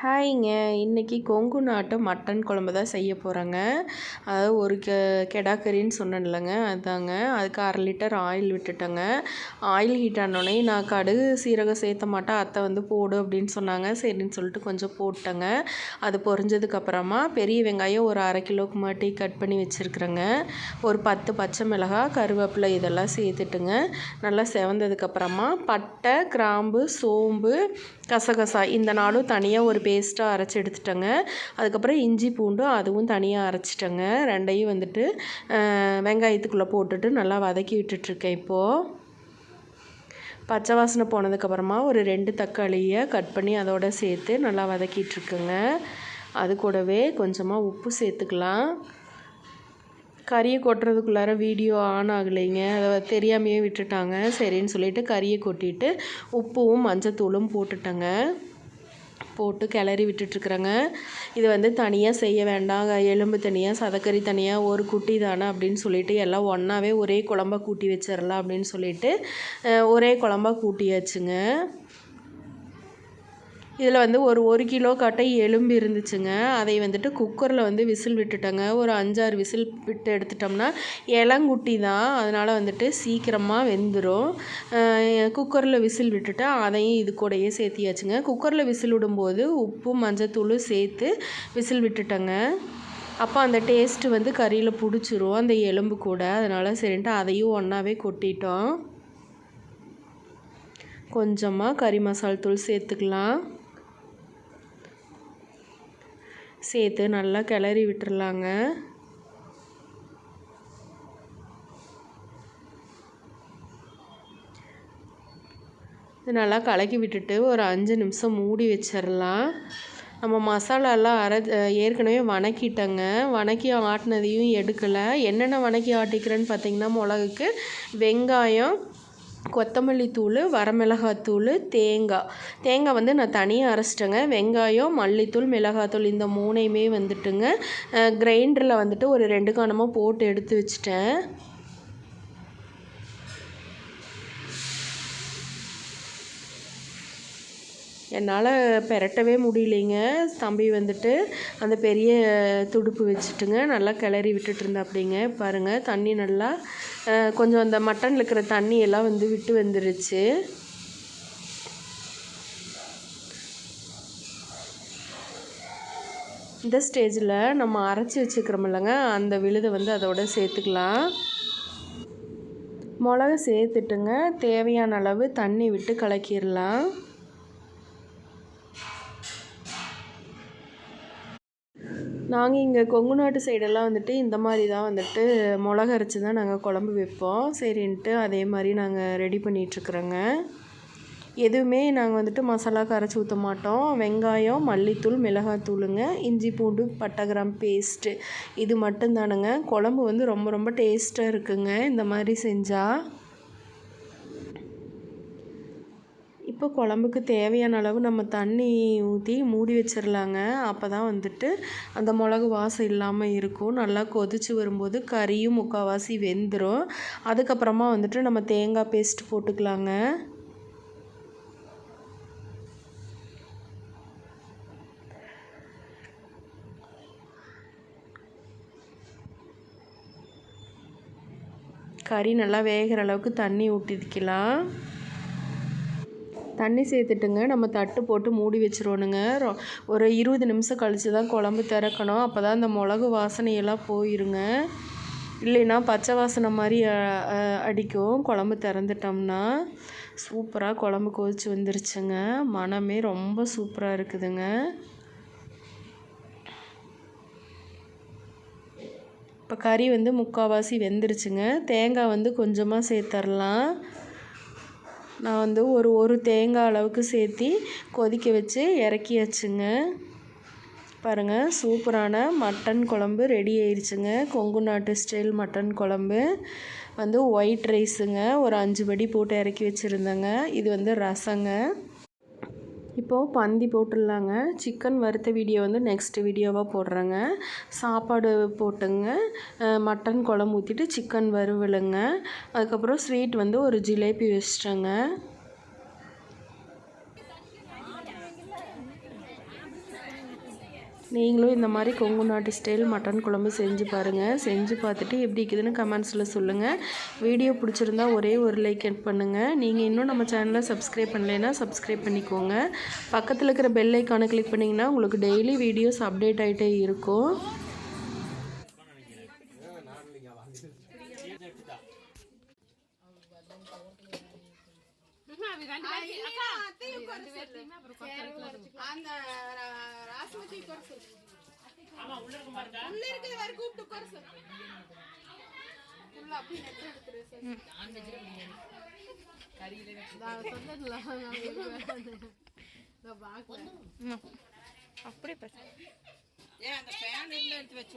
ஹாய்ங்க. இன்றைக்கி கொங்கு நாட்டு மட்டன் குழம்பு தான் செய்ய போகிறேங்க அதாவது ஒரு கெ கெடாக்கறின்னு சொன்னேன்லங்க அதாங்க. அதுக்கு அரை லிட்டர் ஆயில் விட்டுட்டேங்க. ஆயில் ஹீட் ஆனோடனே நான் கடுகு சீரகம் சேர்த்த மாட்டேன். அத்தை வந்து போடு அப்படின்னு சொன்னாங்க. சரின்னு சொல்லிட்டு கொஞ்சம் போட்டேங்க. அது பொரிஞ்சதுக்கப்புறமா பெரிய வெங்காயம் ஒரு அரை கிலோக்கு மாட்டி கட் பண்ணி வச்சுருக்குறேங்க. ஒரு பத்து பச்சை மிளகாய் கருவேப்பிலை இதெல்லாம் சேர்த்துட்டுங்க. நல்லா செவந்ததுக்கப்புறமா பட்டை கிராம்பு சோம்பு கசகசா இந்த நாளும் தனியாக ஒரு பேஸ்ட்டாக அரைச்சி எடுத்துட்டேங்க. அதுக்கப்புறம் இஞ்சி பூண்டும் அதுவும் தனியாக அரைச்சிட்டேங்க. ரெண்டையும் வந்துட்டு வெங்காயத்துக்குள்ளே போட்டுட்டு நல்லா வதக்கி விட்டுட்ருக்கேன் இப்போது பச்சை வாசனை போனதுக்கப்புறமா ஒரு ரெண்டு தக்காளியை கட் பண்ணி அதோட சேர்த்து நல்லா வதக்கிட்டுருக்குங்க அது கூடவே கொஞ்சமாக உப்பு சேர்த்துக்கலாம். கறியை கொட்டுறதுக்குள்ளார வீடியோ ஆன் ஆகலைங்க. அதை தெரியாமையே விட்டுட்டாங்க. சரின்னு சொல்லிட்டு கறியை கொட்டிட்டு உப்பும் மஞ்சத்தூளும் போட்டுட்டேங்க. போட்டு கிளறி விட்டுட்ருக்குறேங்க. இது வந்து தனியாக செய்ய வேண்டாம் எலும்பு தனியாக சதக்கறி தனியாக ஒரு குட்டி தானே அப்படின்னு சொல்லிட்டு எல்லாம் ஒன்றாவே ஒரே குழம்பாக கூட்டி வச்சிடலாம் அப்படின்னு சொல்லிட்டு ஒரே குழம்பாக கூட்டியாச்சுங்க. இதில் வந்து ஒரு ஒரு கிலோ கட்டை எலும்பு இருந்துச்சுங்க. அதை வந்துட்டு குக்கரில் வந்து விசில் விட்டுட்டேங்க. ஒரு அஞ்சாறு விசில் விட்டு எடுத்துட்டோம்னா இளங்குட்டி தான். அதனால் வந்துட்டு சீக்கிரமாக வெந்துடும் குக்கரில் விசில் விட்டுட்டு அதையும் இது கூடயே சேர்த்தியாச்சுங்க. குக்கரில் விசில் விடும்போது உப்பு மஞ்சத்தூள் சேர்த்து விசில் விட்டுட்டேங்க. அப்போ அந்த டேஸ்ட்டு வந்து கறியில் பிடிச்சிரும் அந்த எலும்பு கூட. அதனால் சரின்ட்டு அதையும் ஒன்றாவே கொட்டிட்டோம். கொஞ்சமாக கறி மசால் தூள் சேர்த்துக்கலாம். சேர்த்து நல்லா கிளறி விட்டுறலாங்க. இது நல்லா கலக்கி விட்டுட்டு ஒரு அஞ்சு நிமிஷம் மூடி வச்சிடலாம். நம்ம மசாலாலாம் அரை ஏற்கனவே வணக்கிட்டேங்க. வணக்கி ஆட்டினதையும் எடுக்கலை. என்னென்ன வணக்கி ஆட்டிக்கிறேன்னு பார்த்தீங்கன்னா மிளகுக்கு வெங்காயம் கொத்தமல்லி தூள் வரமிளகாத்தூள் தேங்காய். தேங்காய் வந்து நான் தனியாக அரைச்சிட்டேங்க. வெங்காயம் மல்லித்தூள் மிளகாத்தூள் இந்த மூணையுமே வந்துட்டுங்க. கிரைண்டரில் வந்துட்டு ஒரு ரெண்டு கணமாக போட்டு எடுத்து வச்சுட்டேன். என்னால் பெரட்டவே முடியலைங்க. தம்பி வந்துட்டு அந்த பெரிய துடுப்பு வச்சுட்டுங்க நல்லா கிளறி விட்டுட்டு இருந்தாப்பிடிங்க பாருங்கள் தண்ணி நல்லா கொஞ்சம் அந்த மட்டனில் இருக்கிற தண்ணி எல்லாம் வந்து விட்டு வந்துருச்சு. இந்த ஸ்டேஜில் நம்ம அரைச்சி வச்சுக்கிறோமில்லங்க அந்த விழுதை வந்து அதோட சேர்த்துக்கலாம். மிளகு சேர்த்துட்டுங்க தேவையான அளவு தண்ணி விட்டு கலக்கிடலாம். நாங்கள் இங்கே கொங்கு நாட்டு சைடெல்லாம் வந்துட்டு இந்த மாதிரி தான் வந்துட்டு மிளகு அரைச்சி தான் நாங்கள் குழம்பு வைப்போம். சரின்ட்டு அதே மாதிரி நாங்கள் ரெடி பண்ணிகிட்ருக்குறோங்க எதுவுமே நாங்கள் வந்துட்டு மசாலாவுக்கு அரைச்சி ஊற்ற மாட்டோம். வெங்காயம் மல்லித்தூள் மிளகாத்தூளுங்க இஞ்சி பூண்டு பட்டை கிராம் பேஸ்ட்டு இது மட்டும்தானுங்க. குழம்பு வந்து ரொம்ப ரொம்ப டேஸ்ட்டாக இருக்குங்க. இந்த மாதிரி செஞ்சால் இப்போ குழம்புக்கு தேவையான அளவு நம்ம தண்ணி ஊற்றி மூடி வச்சிடலாங்க அப்போ தான் வந்துட்டு அந்த மிளகு வாசம் இல்லாமல் இருக்கும். நல்லா கொதித்து வரும்போது கறியும் முக்கால்வாசி வெந்துடும் அதுக்கப்புறமா வந்துட்டு நம்ம தேங்காய் பேஸ்ட் போட்டுக்கலாங்க. கறி நல்லா வேகிற அளவுக்கு தண்ணி ஊற்றிக்கலாம் தண்ணி சேர்த்துட்டுங்க. நம்ம தட்டு போட்டு மூடி வச்சிருவோனுங்க ஒரு இருபது நிமிஷம் கழித்து தான் குழம்பு திறக்கணும். அப்போ தான் அந்த மிளகு வாசனையெல்லாம் போயிருங்க. இல்லைன்னா பச்சை வாசனை மாதிரி அடிக்கும். குழம்பு திறந்துட்டோம்னா சூப்பராக குழம்பு கொதிச்சு வந்துருச்சுங்க. மனமே ரொம்ப சூப்பராக இருக்குதுங்க. இப்போ கறி வந்து முக்கால்வாசி வெந்துருச்சுங்க. தேங்காய் வந்து கொஞ்சமாக சேர்த்துர்லாம். நான் வந்து ஒரு ஒரு தேங்காய் அளவுக்கு சேர்த்தி கொதிக்க வச்சு இறக்கியாச்சுங்க. பாருங்கள் சூப்பரான மட்டன் குழம்பு ரெடி ஆயிடுச்சுங்க கொங்கு நாட்டு ஸ்டைல் மட்டன் குழம்பு. வந்து ஒயிட் ரைஸுங்க ஒரு அஞ்சு படி போட்டு இறக்கி வச்சுருந்தேங்க. இது வந்து ரசங்க. இப்போது பந்தி போட்டுடலாங்க. சிக்கன் வறுத்த வீடியோ வந்து நெக்ஸ்ட் வீடியோவாக போடுறேங்க. சாப்பாடு போட்டுங்க. மட்டன் குழம்பு ஊற்றிட்டு சிக்கன் வறுவலுங்க. அதுக்கப்புறம் ஸ்வீட் வந்து ஒரு ஜிலேபி வச்சிட்டேங்க. நீங்களும் இந்த மாதிரி கொங்கு நாட்டு ஸ்டைல் மட்டன் குழம்பு செஞ்சு பாருங்கள் செஞ்சு பார்த்துட்டு எப்படி இருக்குதுன்னு கமெண்ட்ஸில் சொல்லுங்கள் வீடியோ பிடிச்சிருந்தா ஒரே ஒரு லைக் அட் பண்ணுங்கள் நீங்கள் இன்னும் நம்ம சேனலை சப்ஸ்கிரைப் பண்ணலைன்னா சப்ஸ்கிரைப் பண்ணிக்கோங்க. பக்கத்தில் இருக்கிற பெல் ஐக்கானை கிளிக் பண்ணிங்கன்னா உங்களுக்கு டெய்லி வீடியோஸ் அப்டேட் ஆகிட்டே இருக்கும். அந்த ராசமதி உள்ள வரை கூப்பிட்டு கொரசு உள்ள அப்படியே நெட் எடுத்துரு சார். அப்படியே பேச. ஏன் அந்த ஃபேன் இருந்தா எடுத்து வச்சு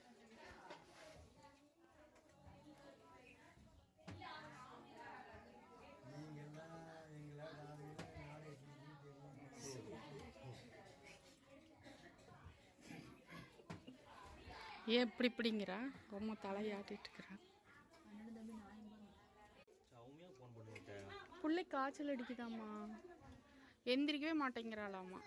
ஏன் இப்படி இப்படிங்கிறா? ரொம்ப தலையாட்டிட்டு இருக்கிறா பிள்ளை காய்ச்சல் அடிக்குதாம்மா. எந்திரிக்கவே மாட்டேங்கிறாளாம்மா.